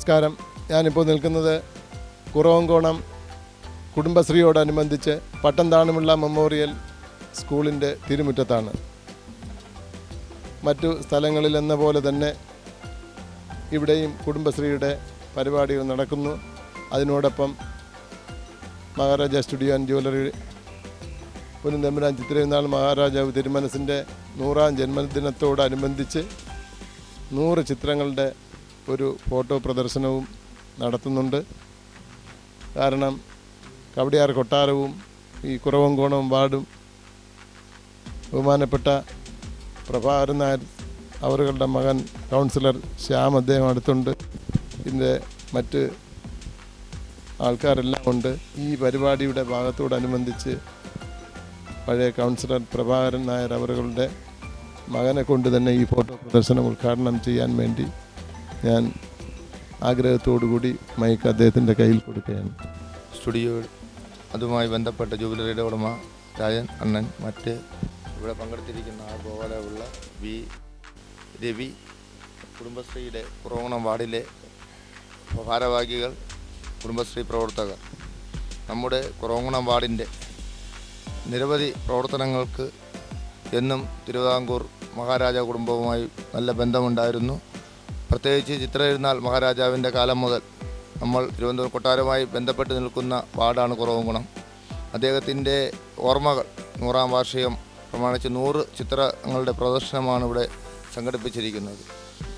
നമസ്കാരം. ഞാനിപ്പോൾ നിൽക്കുന്നത് കുറവങ്കോണം കുടുംബശ്രീയോടനുബന്ധിച്ച് പട്ടംതാണുമുള്ള മെമ്മോറിയൽ സ്കൂളിന്റെ തിരുമുറ്റത്താണ്. മറ്റു സ്ഥലങ്ങളിലെന്ന പോലെ തന്നെ ഇവിടെയും കുടുംബശ്രീയുടെ പരിപാടികൾ നടക്കുന്നു. അതിനോടൊപ്പം മഹാരാജ സ്റ്റുഡിയോ ആൻഡ് ജ്വല്ലറി പുനന്തമ്പുരാൻ ചിത്രയുന്നാൾ മഹാരാജാവ് തിരുമനസിന്റെ നൂറാം ജന്മദിനത്തോടനുബന്ധിച്ച് നൂറ് ചിത്രങ്ങളുടെ ഒരു ഫോട്ടോ പ്രദർശനവും നടത്തുന്നുണ്ട്. കാരണം കവടിയാർ കൊട്ടാരവും ഈ കുറവങ്കോണവും വാർഡും ബഹുമാനപ്പെട്ട പ്രഭാകരൻ നായർ അവരുടെ മകൻ കൗൺസിലർ ശ്യാം അദ്ദേഹം അടുത്തുണ്ട്. ഇതിന്റെ മറ്റ് ആൾക്കാരെല്ലാം ഉണ്ട്. ഈ പരിപാടിയുടെ ഭാഗത്തോടനുബന്ധിച്ച് പഴയ കൗൺസിലർ പ്രഭാകരൻ നായർ അവരുടെ മകനെ കൊണ്ട് തന്നെ ഈ ഫോട്ടോ പ്രദർശനം ഉദ്ഘാടനം ചെയ്യാൻ വേണ്ടി ഞാൻ ആഗ്രഹത്തോടുകൂടി മൈക്ക് അദ്ദേഹത്തിന്റെ കയ്യിൽ കൊടുക്കുകയാണ്. സ്റ്റുഡിയോ അതുമായി ബന്ധപ്പെട്ട ജൂബിലറിയുടെ ഉടമ രാജൻ അണ്ണൻ മറ്റ് ഇവിടെ പങ്കെടുത്തിരിക്കുന്ന അതുപോലെ ഉള്ള വി രവി കുടുംബശ്രീയുടെ കുറവണം വാർഡിലെ ഭാരവാഹികൾ കുടുംബശ്രീ പ്രവർത്തകർ. നമ്മുടെ കുറവണം വാർഡിന്റെ നിരവധി പ്രവർത്തനങ്ങൾക്ക് എന്നും തിരുവിതാംകൂർ മഹാരാജ കുടുംബവുമായി നല്ല ബന്ധമുണ്ടായിരുന്നു. പ്രത്യേകിച്ച് ചിത്രയിരുന്നാൽ മഹാരാജാവിന്റെ കാലം മുതൽ നമ്മൾ തിരുവനന്തപുരം കൊട്ടാരവുമായി ബന്ധപ്പെട്ട് നിൽക്കുന്ന വാർഡാണ് കുറവംകുണം അദ്ദേഹത്തിന്റെ ഓർമ്മകൾ നൂറാം വാർഷികം പ്രമാണിച്ച് നൂറ് ചിത്രങ്ങളുടെ പ്രദർശനമാണ് ഇവിടെ സംഘടിപ്പിച്ചിരിക്കുന്നത്.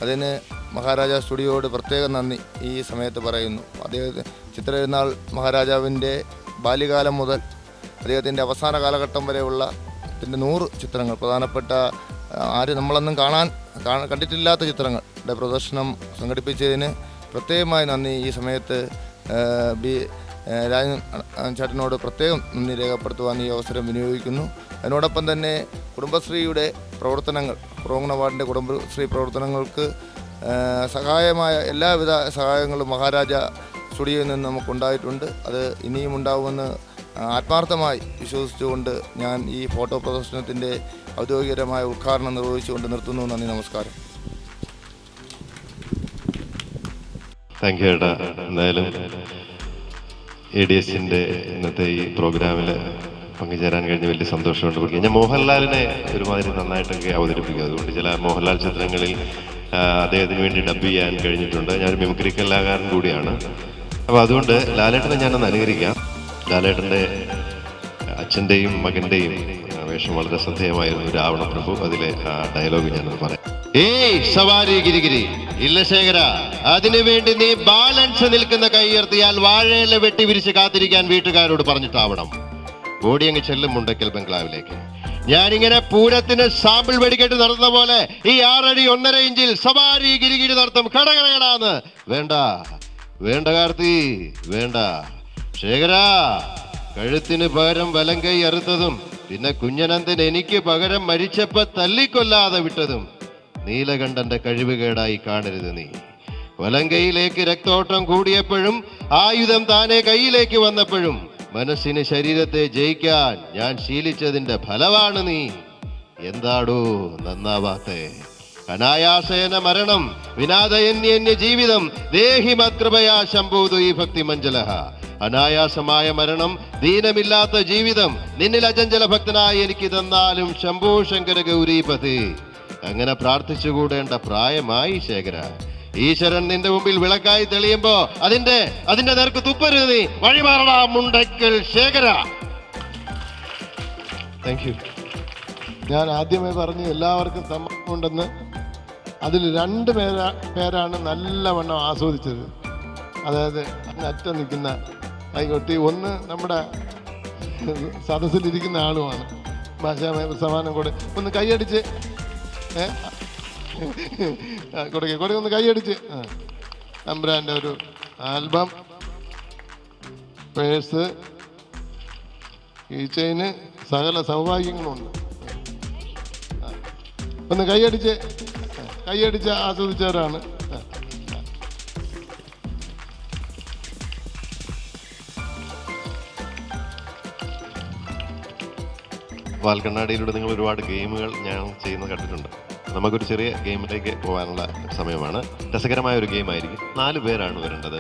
അതിന് മഹാരാജ സ്റ്റുഡിയോയോട് പ്രത്യേക നന്ദി ഈ സമയത്ത് പറയുന്നു. അദ്ദേഹത്തിന് ചിത്രയിരുന്നാൾ മഹാരാജാവിന്റെ ബാല്യകാലം മുതൽ അദ്ദേഹത്തിന്റെ അവസാന കാലഘട്ടം വരെയുള്ള ഇതിന്റെ നൂറ് ചിത്രങ്ങൾ പ്രധാനപ്പെട്ട ആര് നമ്മളൊന്നും കാണാൻ കണ്ടിട്ടില്ലാത്ത ചിത്രങ്ങളുടെ പ്രദർശനം സംഘടിപ്പിച്ചതിന് പ്രത്യേകമായി നന്ദി. ഈ സമയത്ത് ബി രാജൻ ചേട്ടനോട് പ്രത്യേകം നന്ദി രേഖപ്പെടുത്തുവാൻ ഈ അവസരം വിനിയോഗിക്കുന്നു. അതിനോടൊപ്പം തന്നെ കുടുംബശ്രീയുടെ പ്രവർത്തനങ്ങൾ പുറോങ്ങണ വാർഡിന്റെ കുടുംബശ്രീ പ്രവർത്തനങ്ങൾക്ക് സഹായമായ എല്ലാവിധ സഹായങ്ങളും മഹാരാജ സ്റ്റുഡിയോയിൽ നിന്ന് നമുക്കുണ്ടായിട്ടുണ്ട്. അത് ഇനിയും ഉണ്ടാവുമെന്ന് ആത്മാർത്ഥമായി വിശ്വസിച്ചുകൊണ്ട് ഞാൻ ഈ ഫോട്ടോ പ്രദർശനത്തിന്റെ ഔദ്യോഗികരമായ ഉദ്ഘാടനം നിർവഹിച്ചുകൊണ്ട് നിർത്തുന്നു. നന്ദി നമസ്കാരം. താങ്ക് യു ഏട്ടാ. എന്തായാലും എ ഡി എസിന്റെ ഇന്നത്തെ ഈ പ്രോഗ്രാമിൽ പങ്കുചേരാൻ കഴിഞ്ഞ വലിയ സന്തോഷമുണ്ട്. പക്ഷേ ഞാൻ മോഹൻലാലിനെ ഒരുമാതിരി നന്നായിട്ടൊക്കെ അവതരിപ്പിക്കും. അതുകൊണ്ട് ചില മോഹൻലാൽ ചിത്രങ്ങളിൽ അദ്ദേഹത്തിന് വേണ്ടി ഡബ് ചെയ്യാൻ കഴിഞ്ഞിട്ടുണ്ട്. ഞാൻ മിമിക്രി കലാകാരൻ കൂടിയാണ്. അപ്പോൾ അതുകൊണ്ട് ലാലേട്ടനെ ഞാനൊന്ന് അനുകരിക്കാം. ലാലേട്ടന്റെ അച്ഛന്റെയും മകന്റെയും വേഷം വളരെ ശ്രദ്ധേയമായിരുന്നു രാവണ പ്രഭു. അതിലെ ആ ഡയലോഗ് ഞാനത് പറയാം. ഏയ് സവാരി ഗിരിഗിരി ഇല്ല ശേഖര അതിനു വേണ്ടി നീ ബാലൻസ് നിൽക്കുന്ന കൈയുയർത്തിയാൽ വാഴയില വെട്ടി വിരിച്ച് കാത്തിരിക്കാൻ വീട്ടുകാരോട് പറഞ്ഞിട്ടാവണം ഓടിയങ്ങ് ചെല്ലും മുണ്ടക്കൽ ബംഗ്ലാവിലേക്ക്. ഞാനിങ്ങനെ പൂരത്തിന് സാമ്പിൾ വെടിക്കെട്ട് നടന്ന പോലെ ഈ ആറടി ഒന്നര ഇഞ്ചിൽ സവാരി ഗിരിഗിരി നടത്തും. കടകടകടാന്ന് വേണ്ട വേണ്ട കാർത്തി വേണ്ട. ശേഖര കഴുത്തിന് പകരം വലം കൈ അറുത്തതും പിന്നെ കുഞ്ഞനന്ദൻ എനിക്ക് പകരം മരിച്ചപ്പോ തല്ലിക്കൊല്ലാതെ വിട്ടതും. നീലകണ്ഠന്റെ കഴിവുകേടായി കാണരുത് നീ. വലങ്കയിലേക്ക് രക്തോട്ടം കൂടിയപ്പോഴും ആയുധം താനെ കയ്യിലേക്ക് വന്നപ്പോഴും മനസ്സിന് ശരീരത്തെ ജയിക്കാൻ ഞാൻ ശീലിച്ചതിന്റെ ഫലമാണ് നീ. എന്താടോ നന്നാവാത്തെ? അനായാസേന മരണം വിനാദയന്യന്യ ജീവിതം ദേഹി മത്കൃപയാ ശംഭൂതു ഈ ഭക്തി മഞ്ജലഹ അനായാസമായ മരണം ദീനമില്ലാത്ത ജീവിതം. നിന്നിൽ അചഞ്ചല ഭക്തനായി എനിക്ക് തന്നാലും ശംഭോ ശങ്കര ഗൗരീപതി അങ്ങനെ പ്രാർത്ഥിച്ചുകൂടേണ്ട പ്രായമായി ശേഖര. ഈശ്വരൻ നിന്റെ മുമ്പിൽ വിളക്കായി തെളിയുമ്പോ അതിന്റെ അതിന്റെ നേർക്ക് തുപ്പരുത് നീ. വഴിമാറടാ മുണ്ടക്കൽ ശേഖര. താങ്ക് യു ഞാൻ ആദ്യമേ പറഞ്ഞു എല്ലാവർക്കും സമ്മതമുണ്ടെന്ന് അതിൽ രണ്ട് പേരാ പേരാണ് നല്ലവണ്ണം ആസ്വദിച്ചത്. അതായത് അറ്റം നിൽക്കുന്ന കൈകൊട്ടി ഒന്ന് നമ്മുടെ സദസ്സിലിരിക്കുന്ന ആളുമാണ്. ഭാഷാമയ സമാനം കൂടെ. ഒന്ന് കൈയടിച്ച്. ഏ? കൊടുക്കെ ഒന്ന് കൈയടിച്ച്. അമ്പ്രാന്റെ ഒരു ആൽബം. പേഴ്സ് ഈ ചെയിന് സകല സൗഭാഗ്യങ്ങളുണ്ട്. ഒന്ന് കൈയടിച്ച്. കൈയടിച്ച് ആസ്വദിച്ചവരാണ്. വാൽക്കണ്ണാടിയിലൂടെ നിങ്ങൾ ഒരുപാട് ഗെയിമുകൾ ഞാൻ ചെയ്യുന്നത് കണ്ടിട്ടുണ്ട്. നമുക്കൊരു ചെറിയ ഗെയിമിലേക്ക് പോകാനുള്ള സമയമാണ്. രസകരമായ ഒരു ഗെയിം ആയിരിക്കും നാല് പേരാണ് വരേണ്ടത്.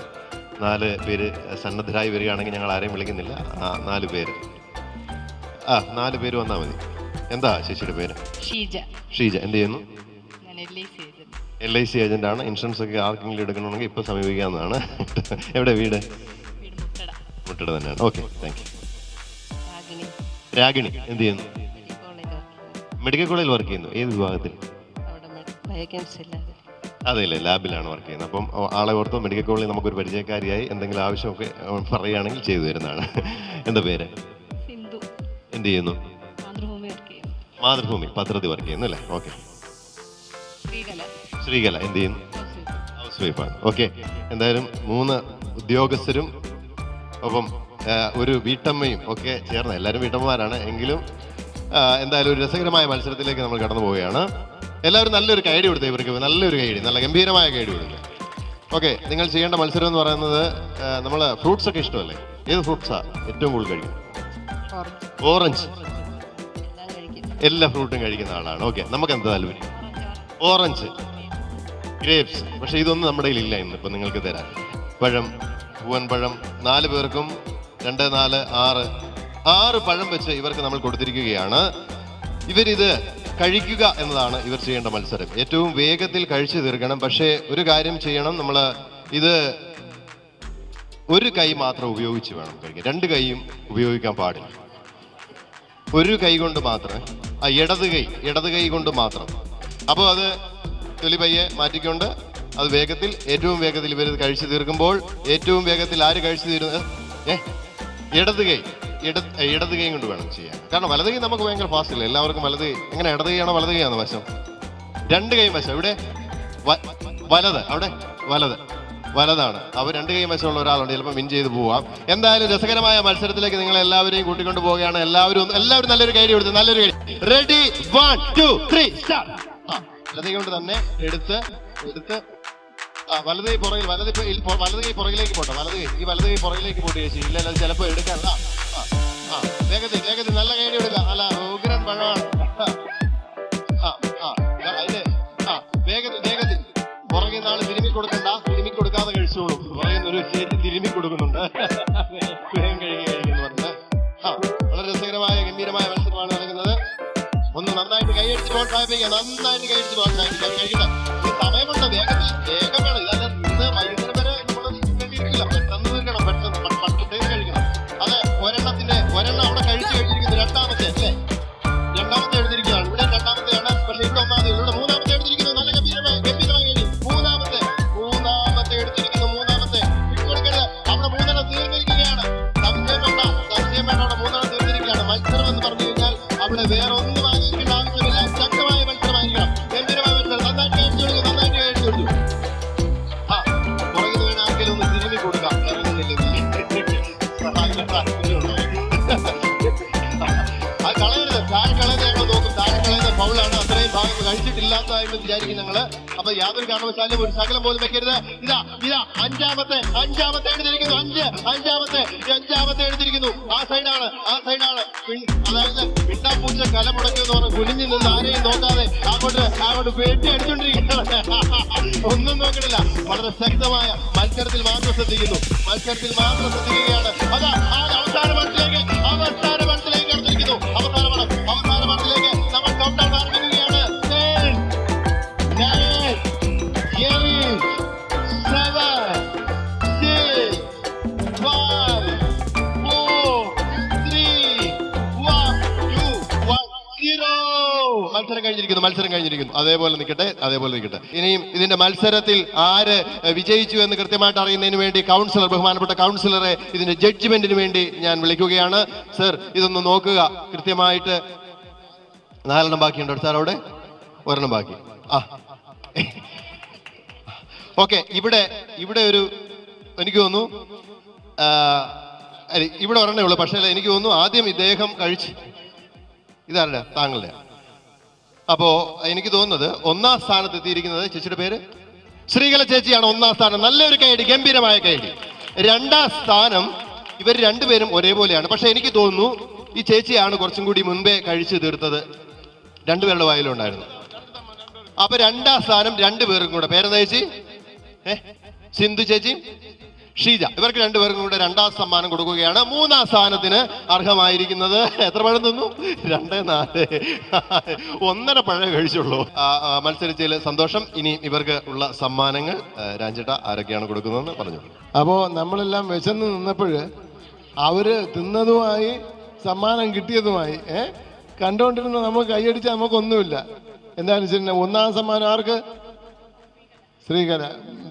നാല് പേര് സന്നദ്ധരായി വരികയാണെങ്കിൽ ഞങ്ങൾ ആരെയും വിളിക്കുന്നില്ല. ആ നാല് പേര്. ആ നാല് പേര് വന്നാൽ മതി. എന്താ ചേച്ചിയുടെ പേര്? ഷീജ. ഷീജ എന്ത് ചെയ്യുന്നു? എൽ ഐ സി ഏജന്റ് ആണ്. ഇൻഷുറൻസ് ഒക്കെ ആർക്കെങ്കിലും എടുക്കണമെങ്കിൽ ഇപ്പൊ സമീപിക്കാവുന്നതാണ്. എവിടെ വീട്? മുട്ടട. തന്നെയാണ്. ഓക്കെ താങ്ക് യു രാഗിണി എന്ത് ചെയ്യുന്നു? മെഡിക്കൽ കോളേജിൽ വർക്ക് ചെയ്യുന്നു. ഏത് വിഭാഗത്തിൽ? അവിടെ അല്ലേ ലാബിലാണ് വർക്ക് ചെയ്യുന്നത്. അപ്പം ആളെ ഓർത്തോ മെഡിക്കൽ കോളേജിൽ നമുക്കൊരു പരിചയക്കാരിയായി എന്തെങ്കിലും ആവശ്യമൊക്കെ പറയുകയാണെങ്കിൽ ചെയ്തു തരുന്നതാണ്. എന്താ പേര്? എന്ത് ചെയ്യുന്നു? മാതൃഭൂമി പത്രത്തിൽ വർക്ക് ചെയ്യുന്നു അല്ലേ? ഓക്കെ. ശ്രീകല. എന്ത് ചെയ്യുന്നു? House wife. വൈഫാണ്. ഓക്കെ. എന്തായാലും മൂന്ന് ഉദ്യോഗസ്ഥരും ഒപ്പം ഒരു വീട്ടമ്മയും ഒക്കെ ചേർന്ന് എല്ലാവരും വീട്ടമ്മമാരാണ്. എങ്കിലും എന്തായാലും ഒരു രസകരമായ മത്സരത്തിലേക്ക് നമ്മൾ കടന്നു പോവുകയാണ്. എല്ലാവരും നല്ലൊരു കൈഡി കൊടുത്തേ ഇവർക്ക്. നല്ലൊരു കൈഡി നല്ല ഗംഭീരമായ കൈഡി കൊടുക്കുക ഓക്കെ നിങ്ങൾ ചെയ്യേണ്ട മത്സരം എന്ന് പറയുന്നത് നമ്മൾ ഫ്രൂട്ട്സ് ഒക്കെ ഇഷ്ടമല്ലേ? ഏത് ഫ്രൂട്ട്സാ ഏറ്റവും കൂടുതൽ കഴിക്കും? ഓറഞ്ച് എല്ലാം ഫ്രൂട്ടും കഴിക്കുന്ന ആളാണ്. ഓക്കെ നമുക്ക് എന്താ താല്പര്യം? ഓറഞ്ച് ഗ്രേപ്സ് പക്ഷേ ഇതൊന്നും നമ്മുടെ കയ്യിലില്ല ഇന്ന് ഇപ്പൊ നിങ്ങൾക്ക് തരാൻ. പഴം പൂവൻ പഴം നാല് പേർക്കും രണ്ട് നാല് ആറ്. ആറ് പഴം വെച്ച് ഇവർക്ക് നമ്മൾ കൊടുത്തിരിക്കുകയാണ്. ഇവരിത് കഴിക്കുക എന്നതാണ് ഇവർ ചെയ്യേണ്ട മത്സരം. ഏറ്റവും വേഗത്തിൽ കഴിച്ചു തീർക്കണം. പക്ഷേ ഒരു കാര്യം ചെയ്യണം. നമ്മൾ ഇത് ഒരു കൈ മാത്രം ഉപയോഗിച്ച് വേണം കഴിക്കാൻ. രണ്ട് കൈയും ഉപയോഗിക്കാൻ പാടില്ല. ഒരു കൈ കൊണ്ട് മാത്രം. ആ ഇടത് കൈ. ഇടത് കൈ കൊണ്ട് മാത്രം. അപ്പോൾ അത് തൊലി പയ്യെ മാറ്റിക്കൊണ്ട് അത് വേഗത്തിൽ ഏറ്റവും വേഗത്തിൽ ഇവർ കഴിച്ചു തീർക്കുമ്പോൾ ഏറ്റവും വേഗത്തിൽ ആര് കഴിച്ചു തീരുന്നത്? ഏ ഇടത് കൈ ഇട ഇടത് കൈ കൊണ്ട് വേണം ചെയ്യാൻ. കാരണം വലത് കൈ നമുക്ക് ഭയങ്കര ഫാസ്റ്റ് ഇല്ല എല്ലാവർക്കും വലത് കൈ എങ്ങനെ ഇടത് കൈയാണോ വലത് കൈയാണോ വശം? രണ്ട് കൈ വശം. ഇവിടെ വലത്. അവിടെ? വലത്. വലതാണ്. അവർ രണ്ട് കൈ വശമുള്ള ഒരാളുണ്ട്. ചിലപ്പോൾ വിൻ ചെയ്ത് പോവാം. എന്തായാലും രസകരമായ മത്സരത്തിലേക്ക് നിങ്ങൾ എല്ലാവരെയും കൂട്ടിക്കൊണ്ട് പോവുകയാണ്. എല്ലാവരും എല്ലാവരും നല്ലൊരു കൈ കൊടുത്ത് നല്ലൊരു കൈ റെഡി വൺ ടു ത്രീ കൈ കൊണ്ട് തന്നെ എടുത്ത് എടുത്ത് വലത് കൈ പുറകിൽ വലത് വലത് കൈ പുറകിലേക്ക് പോട്ടെ വലത് കൈ. ഈ വലത് കൈ പുറകിലേക്ക് പോട്ട് ചേച്ചി. ഇല്ല അത് ചിലപ്പോൾ എടുക്കാൻ ആ, വേഗത്തിൽ വേഗത്തിൽ നല്ല കൈ എടുക്കാം. അല്ല ഉഗ്രൻ പഴമാണ്. ആ. ആ, ആ, ആ, വേഗത്തിൽ വേഗത്തിൽ. പുറകെ നാൾ തിരുമി കൊടുക്കണ്ട. തിരുമി കൊടുക്കാതെ കഴിച്ചോളൂ. പുറകെ ഒരു ചേച്ചി തിരുമി കൊടുക്കുന്നുണ്ട്. വേഗം കഴുകി കഴിക്കുന്നു പറഞ്ഞ്. ആ വളരെ രസകരമായ ഗംഭീരമായ മത്സരമാണ് നടക്കുന്നത്. ഒന്ന് നന്നായിട്ട് കൈയടിച്ച് പ്രോത്സാഹിപ്പിക്കുക. നന്നായിട്ട് കൈയടിച്ച് പ്രോത്സാഹിപ്പിക്കുക. കഴിക്കട്ടെ ഈ സമയമുണ്ട് വേഗത്തിൽ. കാരണവശാലും ഒരു ശകലം പോലും വെക്കരുത്. ഇതാ ഇതാ അഞ്ചാമത്തെ അഞ്ചാമത്തെ എടുത്തിരിക്കുന്നു. അഞ്ച് അഞ്ചാമത്തെ അഞ്ചാമത്തെ എടുത്തിരിക്കുന്നു. ആ സൈഡാണ് ആ സൈഡാണ്. അതായത് പിണ്ടാപ്പൂച്ച കല മുടക്കി എന്ന് പറഞ്ഞ് കുനിഞ്ഞു നിന്ന് ആരെയും നോക്കാതെ അങ്ങോട്ട് അങ്ങോട്ട് പേട്ടി അടിച്ചോണ്ടിരിക്കുകയാണ് ഒന്നും നോക്കണില്ല. വളരെ ശക്തമായ മത്സരത്തിൽ മാത്രം ശ്രദ്ധിക്കുന്നു. മത്സരത്തിൽ മാത്രം ശ്രദ്ധിക്കുകയാണ്. അതാ മത്സരം കഴിഞ്ഞിരിക്കുന്നു. അതേപോലെ നിൽക്കട്ടെ അതേപോലെ നിൽക്കട്ടെ. ഇനിയും ഇതിന്റെ മത്സരത്തിൽ ആര് വിജയിച്ചു എന്ന് കൃത്യമായിട്ട് അറിയുന്നതിന് വേണ്ടി കൗൺസിലർ ബഹുമാനപ്പെട്ട കൗൺസിലറെ ഇതിന്റെ ജഡ്ജ്മെന്റിന് വേണ്ടി ഞാൻ വിളിക്കുകയാണ്. സർ ഇതൊന്ന് നോക്കുക. കൃത്യമായിട്ട് നാലെണ്ണം ബാക്കിയുണ്ടോ സാർ അവിടെ? ഒരെണ്ണം ബാക്കി. ആ. ഓക്കെ ഇവിടെ ഇവിടെ ഒരു എനിക്ക് തോന്നുന്നു ഇവിടെ ഒരെണ്ണേ ഉള്ളൂ. പക്ഷേ എനിക്ക് തോന്നുന്നു ആദ്യം ഇദ്ദേഹം കഴിച്ച്. ഇതാരുടെ? താങ്കളുടെ അപ്പോ എനിക്ക് തോന്നുന്നത് ഒന്നാം സ്ഥാനത്ത് എത്തിയിരിക്കുന്നത് ചേച്ചിയുടെ പേര്? ശ്രീകല ചേച്ചിയാണ് ഒന്നാം സ്ഥാനം. നല്ലൊരു കൈയടി ഗംഭീരമായ കൈയടി. രണ്ടാം സ്ഥാനം ഇവർ രണ്ടുപേരും ഒരേപോലെയാണ്. പക്ഷെ എനിക്ക് തോന്നുന്നു ഈ ചേച്ചിയാണ് കുറച്ചും കൂടി മുൻപേ കഴിച്ചു തീർത്തത്. രണ്ടുപേരുടെ വായിലുണ്ടായിരുന്നു. അപ്പൊ രണ്ടാം സ്ഥാനം രണ്ടുപേർക്കും കൂടെ. പേരെന്താ ചേച്ചി? സിന്ധു ചേച്ചി? ഷീജ. ഇവർക്ക് രണ്ടുപേർക്കും കൂടെ രണ്ടാം സമ്മാനം കൊടുക്കുകയാണ്. മൂന്നാം സ്ഥാനത്തിന് അർഹമായിരിക്കുന്നത് എത്ര പഴം തിന്നു രണ്ട് നാല്. ഒന്നര പഴം കഴിച്ചുള്ളൂ. മത്സരിച്ചതിൽ സന്തോഷം. ഇനി ഇവർക്ക് ഉള്ള സമ്മാനങ്ങൾ രാജേട്ട ആരൊക്കെയാണ് കൊടുക്കുന്നതെന്ന് പറഞ്ഞു. അപ്പോൾ നമ്മളെല്ലാം വിശന്ന് നിന്നപ്പോൾ അവർ തിന്നതുമായി സമ്മാനം കിട്ടിയതുമായി ഏഹ് കണ്ടുകൊണ്ടിരുന്ന നമുക്ക് കൈയടിച്ച നമുക്കൊന്നുമില്ല. എന്താണെന്ന് വെച്ചാൽ ഒന്നാം സമ്മാനം ആർക്ക്? ശ്രീകല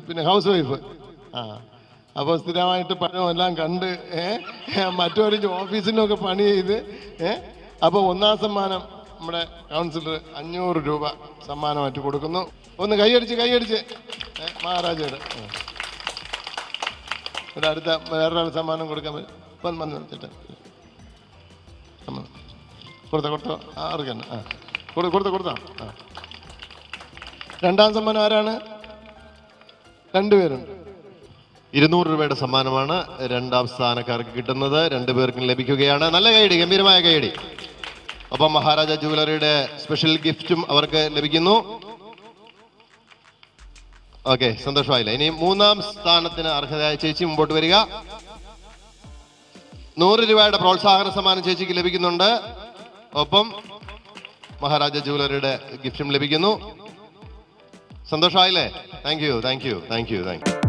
പിന്നെ ഹൗസ് വൈഫ്. ആ. അപ്പോൾ സ്ഥിരമായിട്ട് പഴം എല്ലാം കണ്ട് മറ്റൊരു ഓഫീസിനൊക്കെ പണി ചെയ്ത് അപ്പോൾ ഒന്നാം സമ്മാനം നമ്മുടെ കൗൺസിലർ അഞ്ഞൂറ് രൂപ സമ്മാനമായിട്ട് കൊടുക്കുന്നു. ഒന്ന് കൈയടിച്ച് കൈയടിച്ച്. മഹാരാജയുടെ. ഒരു അടുത്ത വേറൊരാൾ സമ്മാനം കൊടുക്കാൻ പറ്റും വന്ന് വന്ന് കൊടുത്ത കൊടുത്തോ. ആർക്ക് തന്നെ. ആ കൊടു കൊടുത്തോ കൊടുത്തോ. രണ്ടാം സമ്മാനം ആരാണ്? രണ്ടുപേരുണ്ട്. ഇരുന്നൂറ് രൂപയുടെ സമ്മാനമാണ് രണ്ടാം സ്ഥാനക്കാർക്ക് കിട്ടുന്നത്. രണ്ടുപേർക്കും ലഭിക്കുകയാണ്. നല്ല കൈയടി ഗംഭീരമായ കൈയടി. ഒപ്പം മഹാരാജ ജുവലറിയുടെ സ്പെഷ്യൽ ഗിഫ്റ്റും അവർക്ക് ലഭിക്കുന്നു. ഓക്കെ സന്തോഷമായില്ല? ഇനി മൂന്നാം സ്ഥാനത്തിന് അർഹതയായ ചേച്ചി മുമ്പോട്ട് വരിക. നൂറ് രൂപയുടെ പ്രോത്സാഹന സമ്മാനം ചേച്ചിക്ക് ലഭിക്കുന്നുണ്ട്. ഒപ്പം മഹാരാജ ജുവലറിയുടെ ഗിഫ്റ്റും ലഭിക്കുന്നു. സന്തോഷമായില്ലേ? Thank you thank you thank you thank you